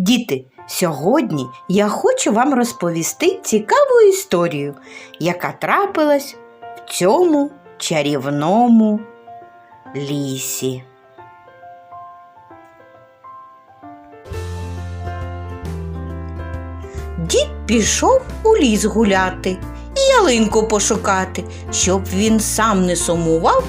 Діти, сьогодні я хочу вам розповісти цікаву історію, яка трапилась в цьому чарівному лісі. Дід пішов у ліс гуляти і ялинку пошукати, щоб він сам не сумував,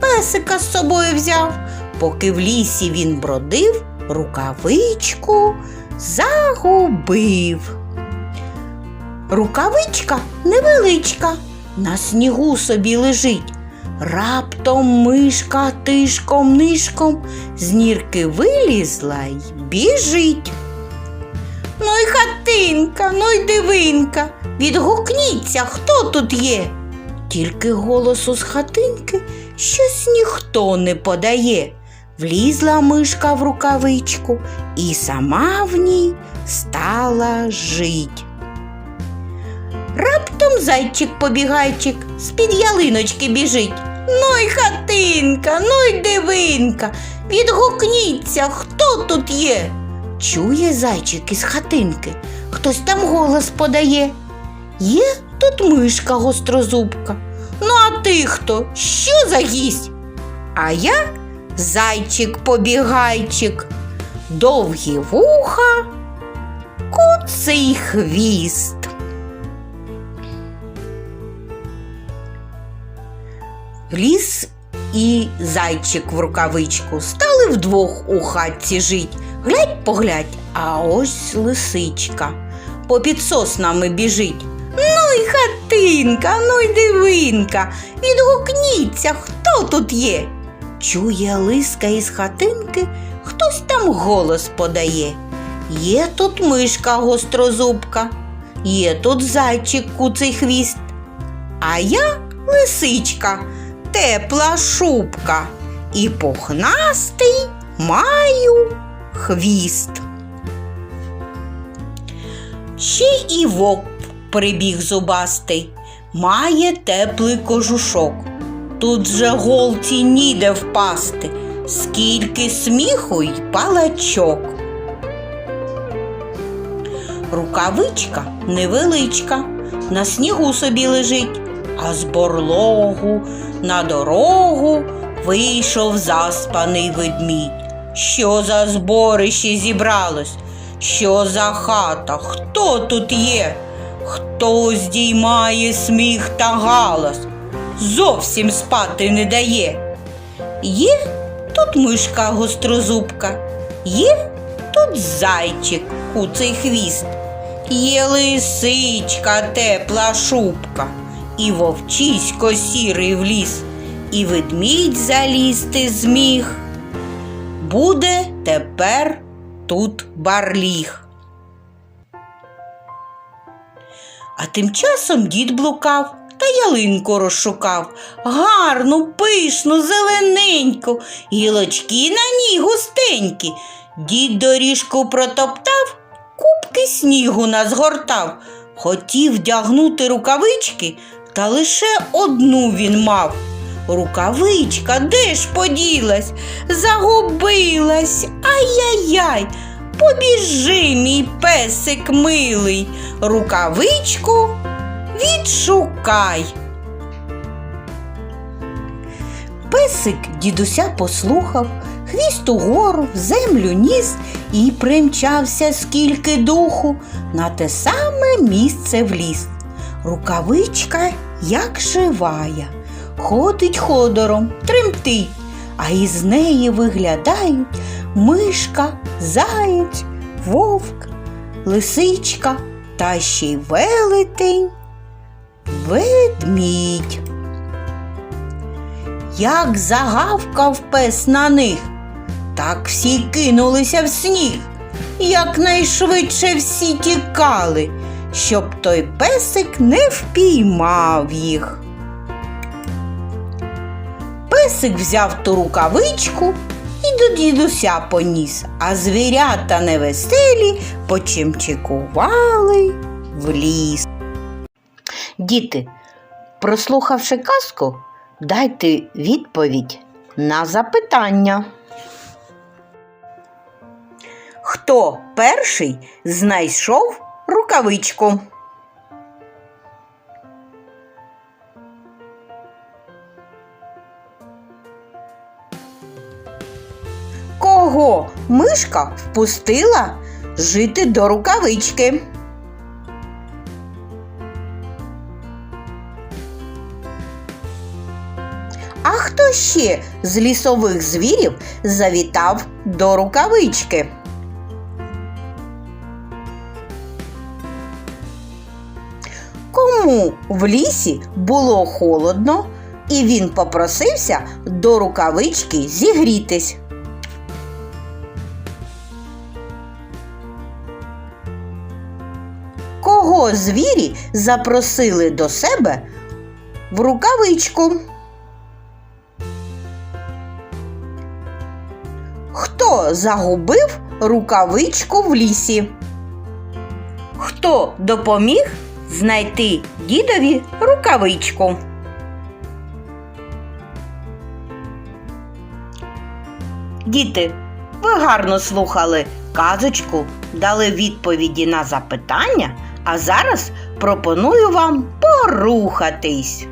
песика з собою взяв, поки в лісі він бродив, рукавичку загубив. Рукавичка невеличка, на снігу собі лежить. Раптом мишка тишком нишком з нірки вилізла й біжить. Ну й хатинка, ну й дивинка, відгукніться, хто тут є. Тільки голосу з хатинки щось ніхто не подає. Влізла мишка в рукавичку і сама в ній стала жить. Раптом зайчик-побігайчик з-під ялиночки біжить. Ну й хатинка, ну й дивинка, відгукніться, хто тут є. Чує зайчик із хатинки, хтось там голос подає. Є тут мишка гострозубка. Ну, а ти хто? Що за гість? А я зайчик-побігайчик, довгі вуха, куций хвіст. Ліс і зайчик в рукавичку стали вдвох у хатці жить. Глядь поглядь, а ось лисичка попід соснами біжить. Ну й хатинка, ну й дивинка, відгукніться, хто тут є. Чує лиска із хатинки, хтось там голос подає. Є тут мишка гострозубка, є тут зайчик куций хвіст, а я лисичка, тепла шубка і пухнастий маю хвіст. Ще і вовк прибіг зубастий, має теплий кожушок. Тут же голці ніде впасти, скільки сміху й палачок. Рукавичка невеличка, на снігу собі лежить, а з борлогу на дорогу вийшов заспаний ведмідь. Що за зборище зібралось? Що за хата? Хто тут є? Хто здіймає сміх та галас? Зовсім спати не дає. Є тут мишка гострозубка, є тут зайчик куций хвіст, є лисичка тепла шубка, і вовчисько сірий в ліс, і ведмідь залізти зміг. Буде тепер тут барліг. А тим часом дід блукав та ялинку розшукав. Гарну, пишну, зелененьку, гілочки на ній густенькі. Дід доріжку протоптав, кубки снігу назгортав. Хотів вдягнути рукавички, та лише одну він мав. Рукавичка де ж поділась? Загубилась. Ай-яй-яй. Побіжи, мій песик милий, рукавичку відшукай. Песик дідуся послухав, хвіст угору, в землю ніс і примчався скільки духу на те саме місце в ліс. Рукавичка, як живая, ходить ходором, тремтить, а із неї виглядають мишка, заєць, вовк, лисичка та ще й велетень, ведмідь. Як загавкав пес на них, так всі кинулися в сніг, якнайшвидше всі тікали, щоб той песик не впіймав їх. Песик взяв ту рукавичку і до дідуся поніс, а звірята невеселі почимчикували в ліс. Діти, прослухавши казку, дайте відповідь на запитання. Хто перший знайшов рукавичку? Кого мишка впустила жити до рукавички? Хто ще з лісових звірів завітав до рукавички? Кому в лісі було холодно, і він попросився до рукавички зігрітись? Кого звірі запросили до себе в рукавичку? Хто загубив рукавичку в лісі? Хто допоміг знайти дідові рукавичку? Діти, ви гарно слухали казочку, дали відповіді на запитання, а зараз пропоную вам порухатись.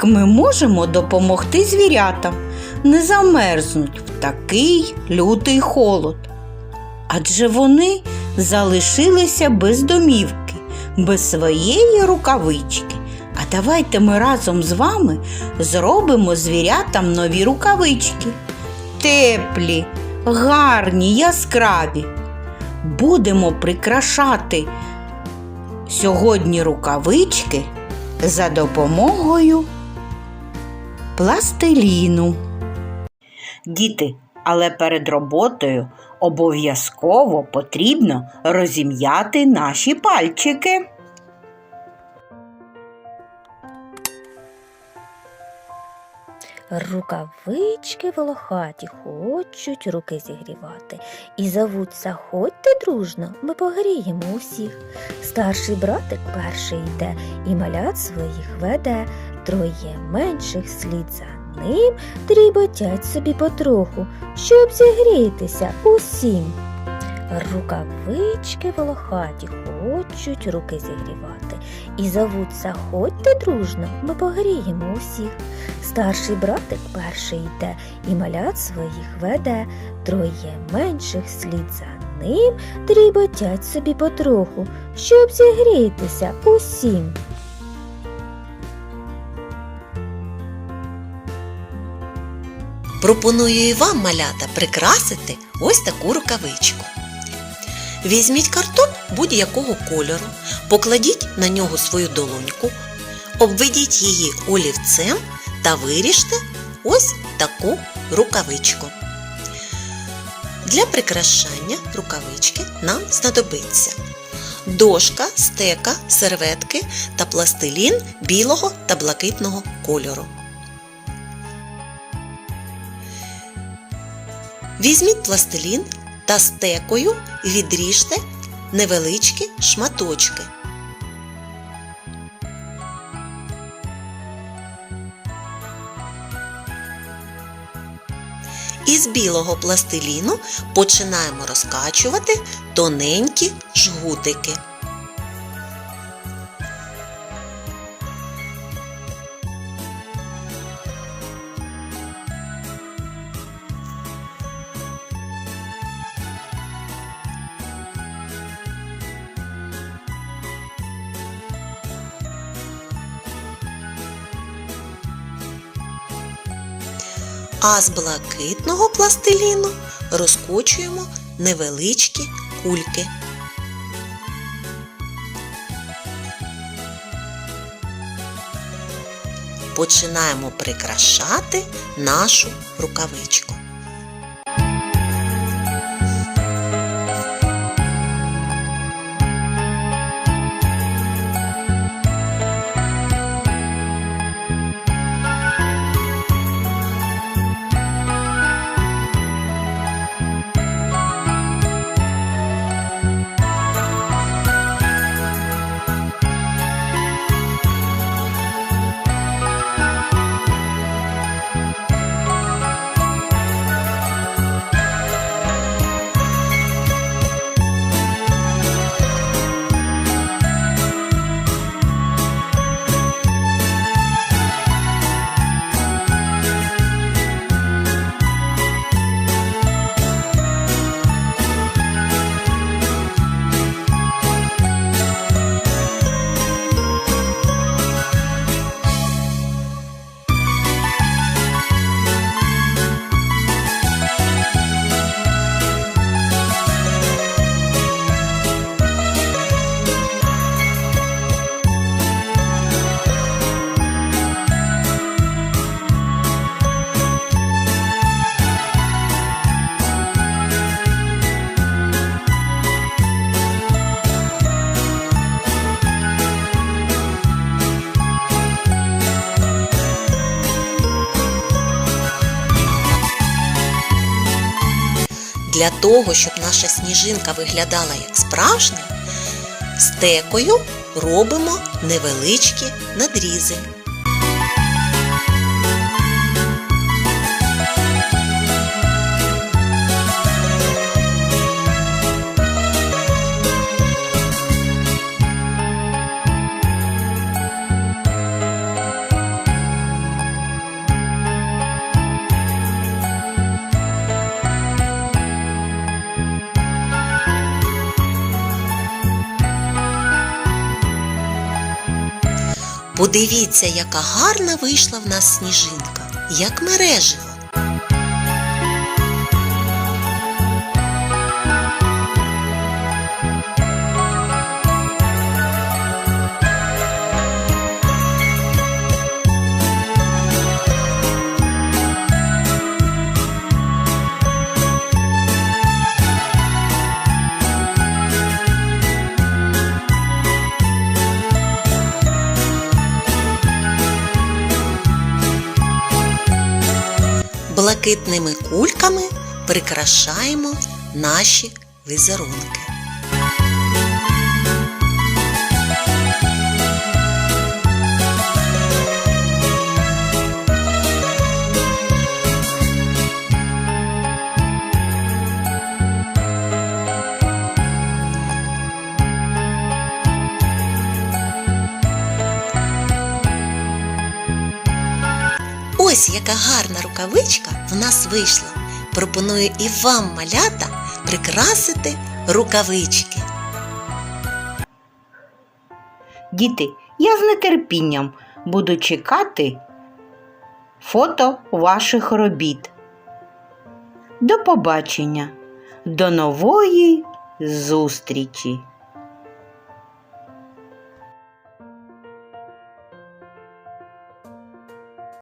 Як ми можемо допомогти звірятам не замерзнуть в такий лютий холод? Адже вони залишилися без домівки, без своєї рукавички. А давайте ми разом з вами зробимо звірятам нові рукавички. Теплі, гарні, яскраві. Будемо прикрашати сьогодні рукавички за допомогою пластиліну. Діти, але перед роботою обов'язково потрібно розім'яти наші пальчики. Рукавички волохаті хочуть руки зігрівати. І зовуть заходьте дружно, ми погріємо усіх. Старший братик перший йде і малят своїх веде. Троє менших слід за ним дріботять собі потроху, щоб зігрітися усім. Рукавички волохаті хочуть руки зігрівати. І зовуть заходьте дружно, ми погріємо усіх. Старший братик перший йде і малят своїх веде. Троє менших слід за ним дріботять собі потроху, щоб зігрітися усім. Пропоную і вам, малята, прикрасити ось таку рукавичку. Візьміть картон будь-якого кольору, покладіть на нього свою долоньку, обведіть її олівцем та виріжте ось таку рукавичку. Для прикрашання рукавички нам знадобиться дошка, стека, серветки та пластилін білого та блакитного кольору. Візьміть пластилін та стекою відріжте невеличкі шматочки. Із білого пластиліну починаємо розкачувати тоненькі жгутики. А з блакитного пластиліну розкочуємо невеличкі кульки. Починаємо прикрашати нашу рукавичку. Для того, щоб наша сніжинка виглядала як справжня, стекою робимо невеличкі надрізи. Подивіться, яка гарна вийшла в нас сніжинка, як мереживо. Блакитними кульками прикрашаємо наші візерунки. Ось яка гарна рукавичка в нас вийшла. Пропоную і вам, малята, прикрасити рукавички. Діти, я з нетерпінням буду чекати фото ваших робіт. До побачення, до нової зустрічі!